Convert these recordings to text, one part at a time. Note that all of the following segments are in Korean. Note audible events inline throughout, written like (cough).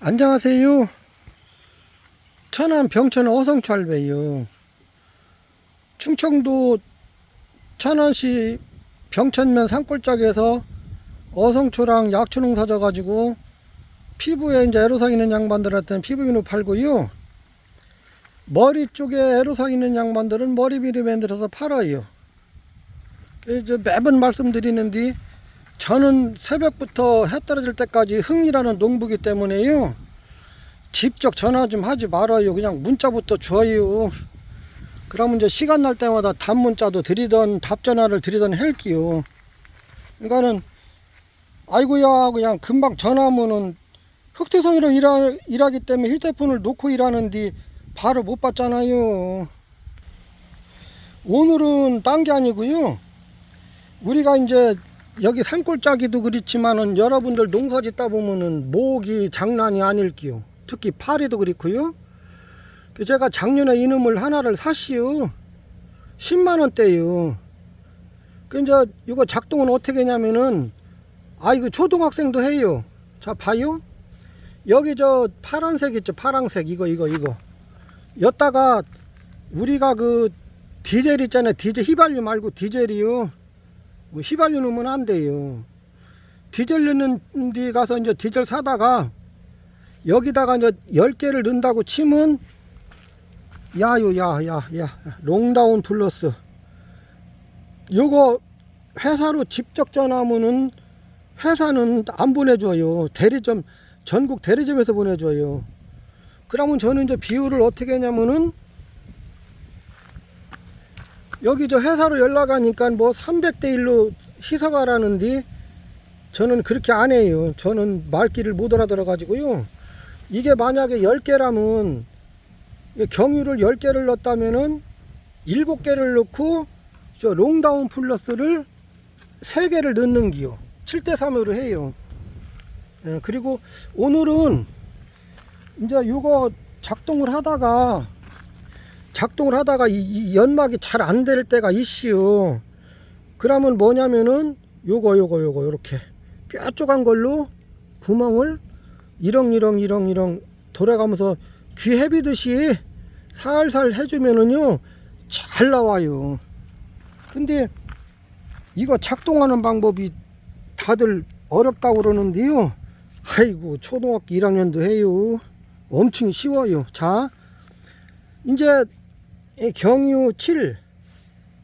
안녕하세요. 천안 병천 어성철배요. 충청도 천안시 병천면 산골짜기에서 어성초랑 약초농 사 져가지고 피부에 이제 애로사항 있는 양반들한테는 피부비누 팔고요. 머리 쪽에 애로사항 있는 양반들은 머리비누 만들어서 팔아요. 그래서 매번 말씀드리는데 저는 새벽부터 해 떨어질 때까지 흥이라는 농부기 때문에요. 직접 전화 좀 하지 말아요. 그냥 문자부터 줘요. 그러면 이제 시간 날 때마다 답문자도 드리던 답전화를 드리던 할게요. 그러니까는 아이고야 그냥 금방 전화하면은 흑태성으로 일하, 일하기 때문에 휴대폰을 놓고 일하는데 바로 못 받잖아요. 오늘은 딴 게 아니고요. 우리가 이제 여기 산골짜기도 그렇지만은 여러분들 농사 짓다 보면은 목이 장난이 아닐게요. 특히 파리도 그렇고요. 그 제가 작년에 이놈을 하나를 샀시요. 10만 원대요. 그 이제 이거 작동은 어떻게 하냐면은 아 이거 초등학생도 해요. 자 봐요. 여기 저 파란색 있죠. 파란색 이거 이거 이거. 여다가 우리가 그 디젤 있잖아요. 디젤 휘발유 말고 디젤이요. 뭐 휘발유 넣으면 안 돼요. 디젤 넣는 데 가서 이제 디젤 사다가 여기다가 이제 10개를 넣는다고 치면 야요 야야야 롱다운 플러스 요거 회사로 직접 전화하면은 회사는 안 보내줘요. 대리점 전국 대리점에서 보내줘요. 그러면 저는 이제 비율을 어떻게 하냐면은 여기 저 회사로 연락하니까 뭐 300대 1로 희석하라는데 저는 그렇게 안 해요. 저는 말귀를 못 알아들어 가지고요. 이게 만약에 10개라면 경유를 10개를 넣었다면은 7개를 넣고 저 롱다운 플러스를 3개를 넣는 기요. 7대 3으로 해요. 예, 그리고 오늘은 이제 요거 작동을 하다가 작동을 하다가 이, 이 연막이 잘 안 될 때가 있시요. 그러면 뭐냐면은 요거 요거 요거 요렇게 뾰족한 걸로 구멍을 이렁이렁 이렁이렁 돌아가면서 귀 헤비듯이 살살 해주면은요 잘 나와요. 근데 이거 작동하는 방법이 다들 어렵다고 그러는데요. 아이고 초등학교 1학년도 해요. 엄청 쉬워요. 자 이제 이 경유 7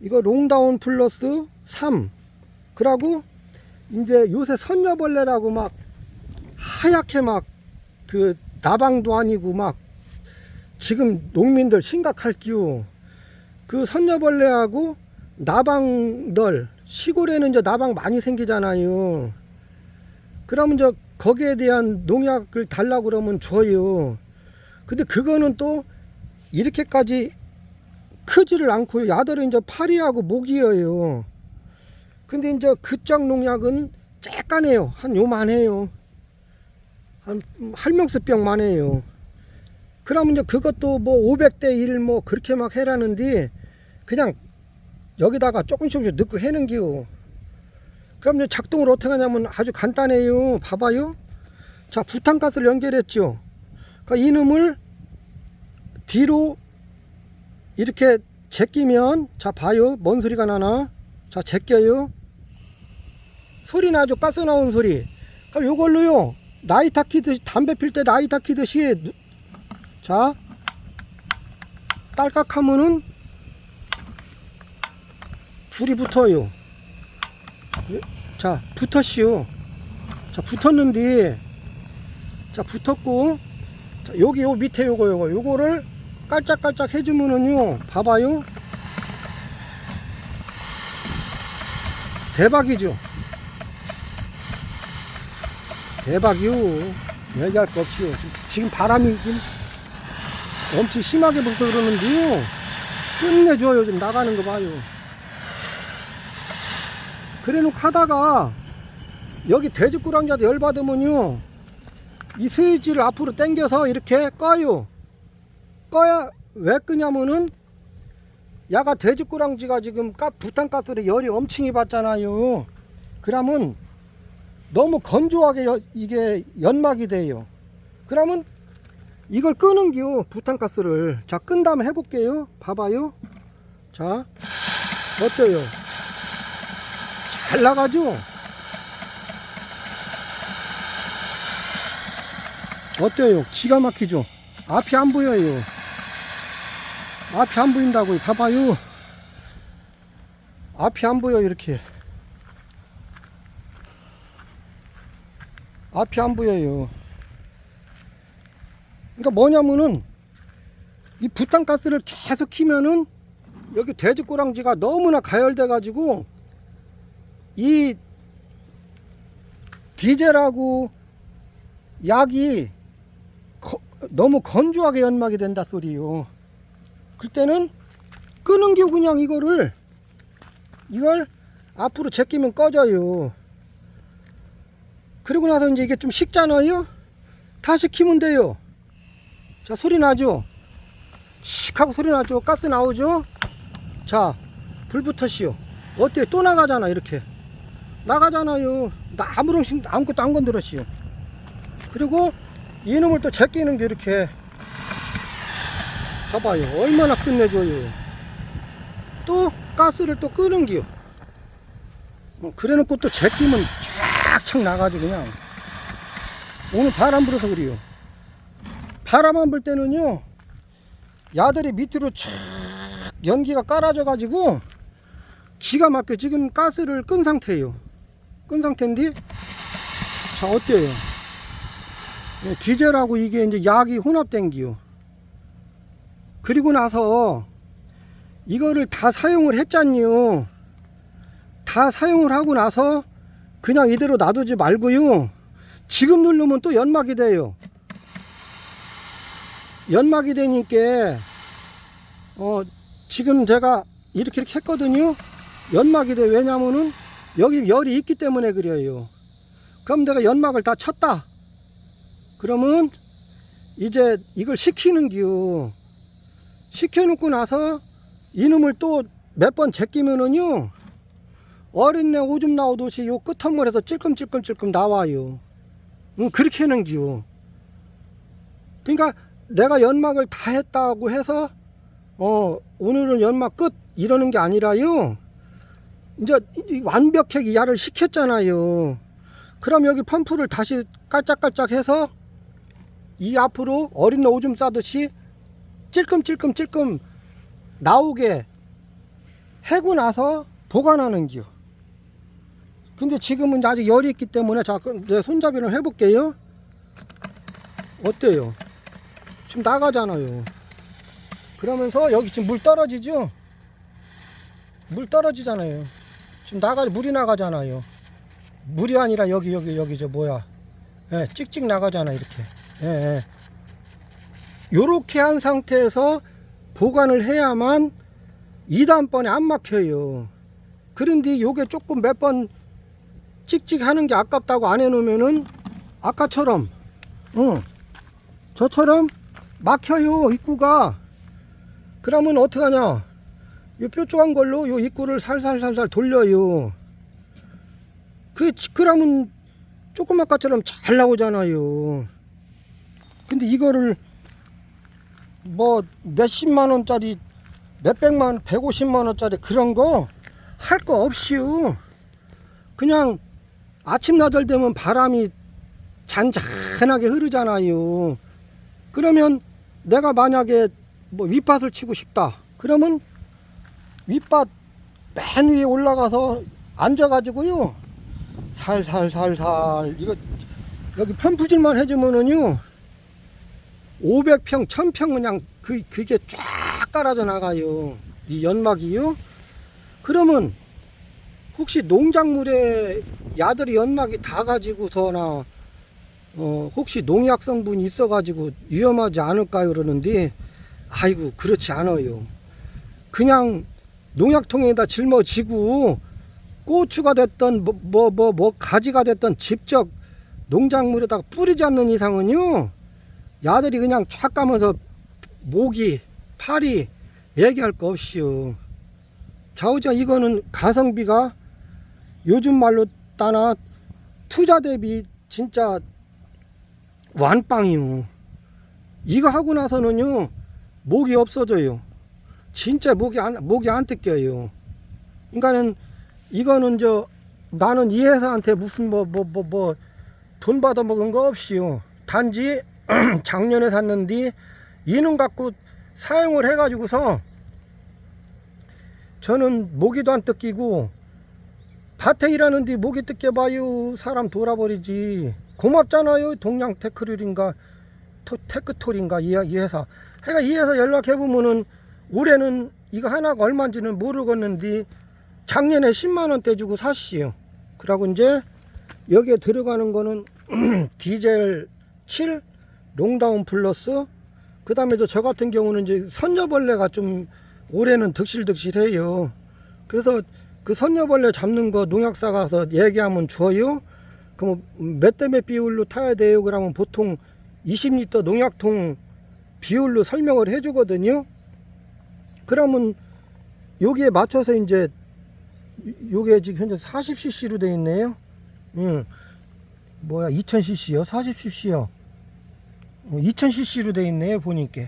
이거 롱다운 플러스 3 그러고 이제 요새 선녀벌레라고 막 하얗게 막 그 나방도 아니고 막 지금 농민들 심각할 기요 그 선녀벌레하고 나방들 시골에는 이제 나방 많이 생기잖아요. 그러면 이제 거기에 대한 농약을 달라고 그러면 줘요. 근데 그거는 또 이렇게까지 크지를 않고요. 야들은 이제 파리하고 목이에요. 근데 이제 그쪽 농약은 쬐깐해요. 한 요만해요. 한 할명스병만 해요. 그러면 이제 그것도 뭐 500대 1 뭐 그렇게 막 해라는데 그냥 여기다가 조금씩 조금씩 넣고 해는 기요. 그럼 이제 작동을 어떻게 하냐면 아주 간단해요. 봐봐요. 자, 부탄가스를 연결했죠. 그러니까 이놈을 뒤로 이렇게 제끼면 자 봐요. 뭔 소리가 나나? 자 제껴요. 소리 나죠? 가스 나온 소리. 그럼 요걸로요. 라이터 키듯이 담배 필 때 라이터 키듯이 누- 자 딸깍 하면은 불이 붙어요. 자 붙었시오 자 붙었는데 자 붙었고 자, 여기 요 밑에 요거 요거. 요거를 깔짝깔짝 해주면은요 봐봐요. 대박이죠? 대박이요. 얘기할 거 지금- 지금 바람이 지금 엄청 심하게 불고 그러는데요. 끝내줘요. 지금 나가는 거 봐요. 그래 놓고 하다가 여기 돼지꾸랑자도 열받으면요 이 스위치를 앞으로 당겨서 이렇게 꺼요 꺼야 왜 끄냐면은 야가 돼지꾸랑지가 지금 가, 부탄가스를 열이 엄청이 받잖아요. 그러면 너무 건조하게 여- 이게 연막이 돼요. 그러면 이걸 끄는겨 부탄가스를. 자 끈 다음에 해볼게요. 봐봐요. 자 어때요. 잘 나가죠? 어때요? 기가 막히죠? 앞이 안 보여요 앞이 안 보인다고요. 봐봐요. 앞이 안 보여 이렇게. 앞이 안 보여요. 그러니까 뭐냐면은 이 부탄가스를 계속 키면은 여기 돼지꼬랑지가 너무나 가열돼 가지고 이 디젤하고 약이 거- 너무 건조하게 연막이 된다 소리요. 그때는 끄는 게 그냥 이거를 이걸 앞으로 제끼면 꺼져요. 그리고 나서 이제 이게 좀 식잖아요. 다시 키면 돼요. 자 소리 나죠? 씩 하고 소리 나죠? 가스 나오죠? 자, 불 붙었시오. 어때요? 또 나가잖아, 이렇게. 나가잖아요. 나 아무런, 심- 아무것도 안 건드렸시오. 그리고 이놈을 또 제끼는 게 이렇게. 봐봐요. 얼마나 끝내줘요. 또 가스를 또 끄는 기요. 어, 그래 놓고 또 제끼면 쫙착 나가죠, 그냥. 오늘 바람 불어서 그래요. 바람만 불 때는요, 야들이 밑으로 쫙 연기가 깔아져 가지고 기가 막혀 지금 가스를 끈 상태예요 끈 상태인데 자 어때요 예, 디젤하고 이게 이제 약이 혼합된 기요 그리고 나서 이거를 다 사용을 했잖요 다 사용을 하고 나서 그냥 이대로 놔두지 말고요. 지금 누르면 또 연막이 돼요. 연막이 되니까 어 지금 제가 이렇게 이렇게 했거든요. 연막이 돼. 왜냐면은 여기 열이 있기 때문에 그래요. 그럼 내가 연막을 다 쳤다. 그러면 이제 이걸 식히는 기요 식혀놓고 나서 이놈을 또 몇 번 제끼면은요 어린내 오줌 나오듯이 요 끝머리에서 찔끔찔끔찔끔 나와요. 응, 그렇게 하는 기요 그러니까 내가 연막을 다 했다고 해서 어 오늘은 연막 끝 이러는 게 아니라요. 이제 이 완벽하게 야를 시켰잖아요. 그럼 여기 펌프를 다시 깔짝깔짝 해서 이 앞으로 어린 오줌 싸듯이 찔끔찔끔 찔끔 나오게 해고 나서 보관하는 기요 근데 지금은 아직 열이 있기 때문에 자, 그내 손잡이를 해볼게요 어때요? 지금 나가잖아요. 그러면서 여기 지금 물 떨어지죠? 물 떨어지잖아요. 지금 나가 물이 나가잖아요. 물이 아니라 여기 여기 여기 저 뭐야? 예, 찍찍 나가잖아 이렇게. 예, 예. 요렇게 한 상태에서 보관을 해야만 2단번에 안 막혀요. 그런데 요게 조금 몇 번 찍찍 하는 게 아깝다고 안 해놓으면은 아까처럼 응, 저처럼 막혀요 입구가. 그러면 어떻게 하냐? 요 뾰족한 걸로 요 입구를 살살살살 돌려요. 그 그러면 조금 아까처럼 잘 나오잖아요. 근데 이거를 뭐 몇십만 원짜리 몇백만 원, 백오십만 원짜리 그런 거 할 거 없이요 그냥 아침 나절 되면 바람이 잔잔하게 흐르잖아요 그러면 내가 만약에 뭐 윗밭을 치고 싶다. 그러면 윗밭 맨 위에 올라가서 앉아가지고요. 살살살살 이거 여기 펌프질만 해주면은요. 500평, 1000평 그냥 그 그게 쫙 깔아져 나가요. 이 연막이요. 그러면 혹시 농작물에 야들이 연막이 다 가지고서나 어, 혹시 농약 성분이 있어가지고 위험하지 않을까요? 그러는데, 아이고, 그렇지 않아요. 그냥 농약통에다 짊어지고, 고추가 됐던, 뭐, 뭐, 뭐, 뭐 가지가 됐던 직접 농작물에다가 뿌리지 않는 이상은요, 야들이 그냥 촥 가면서 모기, 파리, 얘기할 거 없이요. 자우자 이거는 가성비가 요즘 말로 따나 투자 대비 진짜 완빵이요. 이거 하고 나서는요 목이 없어져요. 진짜 목이 안 목이 안 뜯겨요. 그러니까는 이거는 저 나는 이 회사한테 무슨 뭐 뭐 뭐 뭐 돈 받아 먹은 거 없이요. 단지 (clears throat) 작년에 샀는데 이는 갖고 사용을 해가지고서 저는 모기도 안 뜯기고 밭에 일하는데 모기 뜯겨봐요. 사람 돌아버리지. 고맙잖아요. 동양 테크릴인가 토, 테크톨인가 이, 이 회사. 해가 이 회사 연락해보면은 올해는 이거 하나가 얼마인지는 모르겠는데 작년에 10만원대 주고 샀시요 그러고 이제 여기에 들어가는 거는 (clears throat) 디젤 7 롱다운 플러스 그 다음에 저 같은 경우는 이제 선녀벌레가 좀 올해는 득실득실해요. 그래서 그 선녀벌레 잡는 거 농약사 가서 얘기하면 줘요. 그럼 몇 대 몇 비율로 타야 돼요? 그러면 보통 20리터 농약통 비율로 설명을 해주거든요. 그러면 여기에 맞춰서 이제 요게 지금 현재 40cc로 돼 있네요. 응. 뭐야 2000cc요? 40cc요 2000cc로 돼 있네 보니까.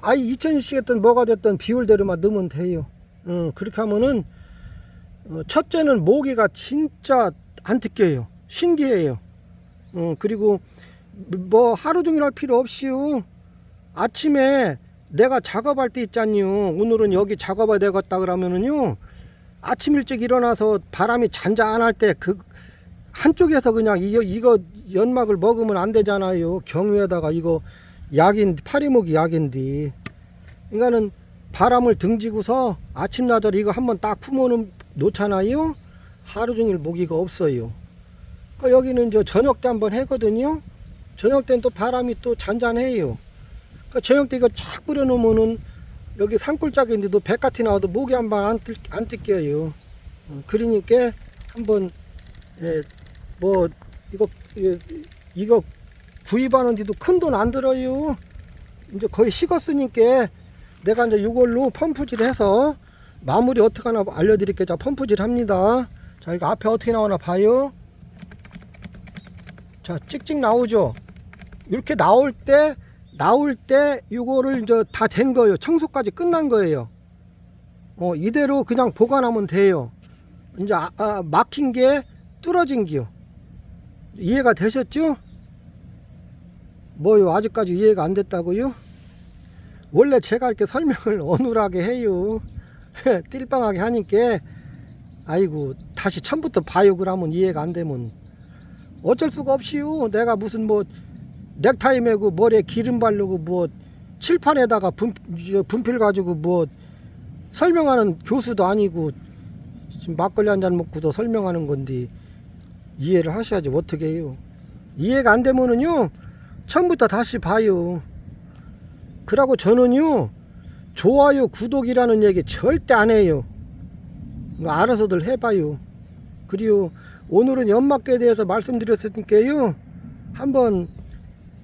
아이 2000cc 든 뭐가 됐든 비율대로만 넣으면 돼요. 응, 그렇게 하면은 어, 첫째는 모기가 진짜 안 뜯겨요. 신기해요. 어, 그리고 뭐 하루 종일 할 필요 없이요. 아침에 내가 작업할 때 있잖요. 오늘은 여기 작업해야 되겠다 그러면은요 아침 일찍 일어나서 바람이 잔잔할 때 그 한쪽에서 그냥 이거, 이거 연막을 먹으면 안 되잖아요. 경유에다가 이거 약인 파리목이 약인데. 그러니까는 바람을 등지고서 아침나절 이거 한번 딱 품어놓 놓잖아요. 하루 종일 모기가 없어요. 그 여기는 저 저녁 때 한번 했거든요. 저녁 때는 또 바람이 또 잔잔해요. 그 저녁 때 이거 쫙 뿌려놓으면은 여기 산골짜기인데도 백같이 나와도 목이 한번 안, 뜯- 안 뜯겨요. 어, 그러니까 한번 예, 뭐 이거 예, 이거 구입하는데도 큰 돈 안 들어요. 이제 거의 식었으니까 내가 이제 이걸로 펌프질 해서 마무리 어떻게 하나 알려드릴게요. 자 펌프질 합니다. 자 이거 앞에 어떻게 나오나 봐요. 자 찍찍 나오죠? 이렇게 나올 때 나올 때 이거를 이제 다 된 거예요. 청소까지 끝난 거예요. 어 이대로 그냥 보관하면 돼요. 이제 아, 아, 막힌 게 뚫어진 기요 이해가 되셨죠? 뭐요 아직까지 이해가 안 됐다고요? 원래 제가 이렇게 설명을 (laughs) 어눌하게 해요 (laughs) 띨빵하게 하니까 아이고 다시 처음부터 봐요 그러면 이해가 안 되면 어쩔 수가 없이요 내가 무슨 뭐 넥타이 매고 머리에 기름 바르고 뭐 칠판에다가 분, 저 분필 가지고 뭐 설명하는 교수도 아니고 지금 막걸리 한 잔 먹고도 설명하는 건데 이해를 하셔야지. 어떻게 해요? 이해가 안 되면은요 처음부터 다시 봐요. 그러고 저는요 좋아요 구독이라는 얘기 절대 안 해요. 알아서들 해봐요. 그리고 오늘은 연막계에 대해서 말씀드렸으니까요 한번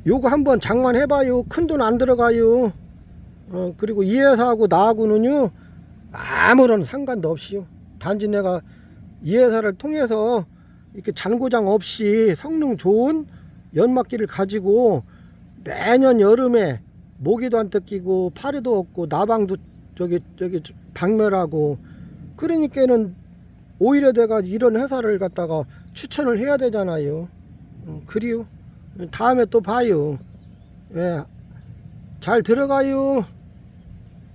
요거 한번 장만해봐요. 큰 돈 안 들어가요. 어 그리고 이 회사하고 나하고는요 아무런 상관도 없이요. 단지 내가 이 회사를 통해서 이렇게 잔고장 없이 성능 좋은 연막기를 가지고 매년 여름에 모기도 안 뜯기고 파리도 없고 나방도 저기 저기 박멸하고 그러니까는 오히려 내가 이런 회사를 갖다가 추천을 해야 되잖아요. 음, 그리요. 다음에 또 봐요. 예. 잘 들어가요.